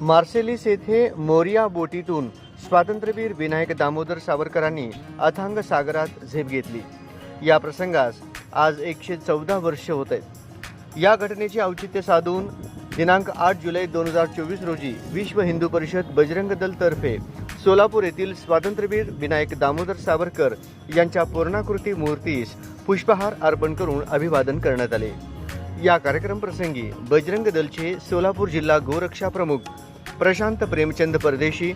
मार्सेलिस येथे मोरिया बोटीतून स्वातंत्र्यवीर विनायक दामोदर सावरकरांनी अथांग सागरात झेप घेतली. या प्रसंगास आज एकशे चौदा वर्ष होत आहेत. या घटनेचे औचित्य साधून दिनांक आठ जुलै दोन हजार चोवीस रोजी विश्व हिंदू परिषद बजरंग दल तर्फे सोलापूर येथील स्वातंत्र्यवीर विनायक दामोदर सावरकर यांच्या पूर्णाकृती मूर्तीस पुष्पहार अर्पण करून अभिवादन करण्यात आले. या कार्यक्रम प्रसंगी बजरंग दलचे सोलापूर जिल्हा गोरक्षा प्रमुख प्रशांत प्रेमचंद परदेशी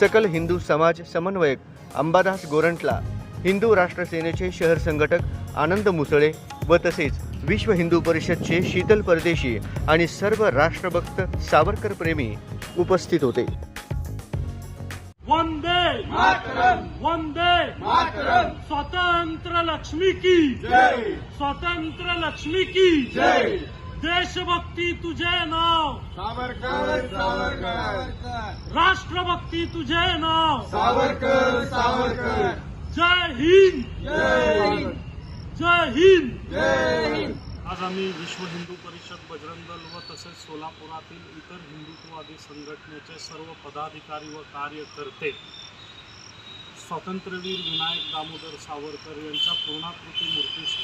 सकल हिंदू समाज समन्वयक अंबादास गोरंटला हिंदू राष्ट्र सेनेचे शहर संघटक आनंद मुसळे व तसेच विश्व हिंदू परिषदचे शीतल परदेशी आणि सर्व राष्ट्रभक्त सावरकर प्रेमी उपस्थित होते. वंदे वंदे स्वतंत्र लक्ष्मी की जय! स्वतंत्र लक्ष्मी की जय! देशभक्ती तुझे नाव. सावरकर सावरकर. राष्ट्रभक्ती तुझे नाव. सावरकर सावरकर. जय हिंद. जय जय हिंद. जय आज आम्ही विश्व हिंदू परिषद बजरंग दल व तसेच सोलापुरातील इतर हिंदुत्ववादी संघटनेचे सर्व पदाधिकारी व कार्यकर्ते स्वातंत्र्यवीर विनायक दामोदर सावरकर यांच्या पूर्णाकृती मूर्तीस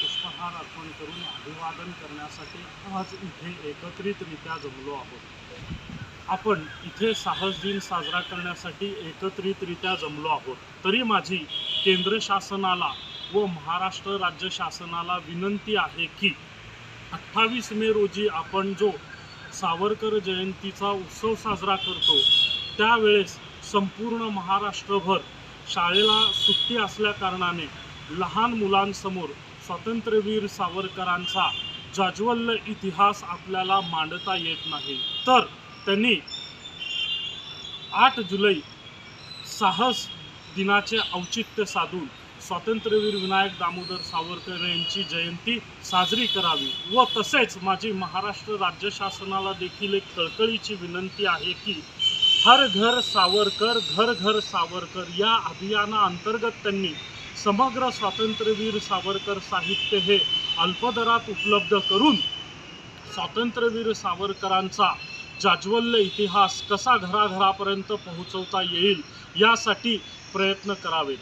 निर्माण करून अभिवादन करण्यासाठी आज इथे एकत्रितरित्या जमलो आहोत. आपण इथे साहस दिन साजरा करण्यासाठी एकत्रितरित्या जमलो आहोत. तरी माझी केंद्र शासनाला व महाराष्ट्र राज्य शासनाला विनंती आहे की अठ्ठावीस मे रोजी आपण जो सावरकर जयंतीचा उत्सव साजरा करतो त्यावेळेस संपूर्ण महाराष्ट्रभर शाळेला सुट्टी असल्याकारणाने लहान मुलांसमोर स्वातंत्र्यवीर सावरकरांचा जाज्वल्य इतिहास आपल्याला मांडता येत नाही. तर त्यांनी आठ जुलै साहस दिनाचे औचित्य साधून स्वातंत्र्यवीर विनायक दामोदर सावरकर यांची जयंती साजरी करावी. व तसेच माझी महाराष्ट्र राज्य शासनाला देखील एक कळकळीची विनंती आहे की हर घर सावरकर घर घर सावरकर या अभियानाअंतर्गत त्यांनी समग्र स्वातंत्र्यवीर सावरकर साहित्य हे अल्पदरात उपलब्ध करून स्वातंत्र्यवीर सावरकरांचा जाज्वल्य इतिहास कसा घराघरापर्यंत पोहोचवता येईल यासाठी प्रयत्न करावेत.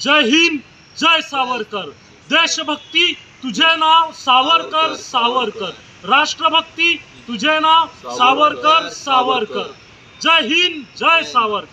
जय हिंद जय सावरकर. देशभक्ती तुझे नाव सावरकर सावरकर. राष्ट्रभक्ती तुझे नाव सावरकर सावरकर. जय हिंद जय सावरकर.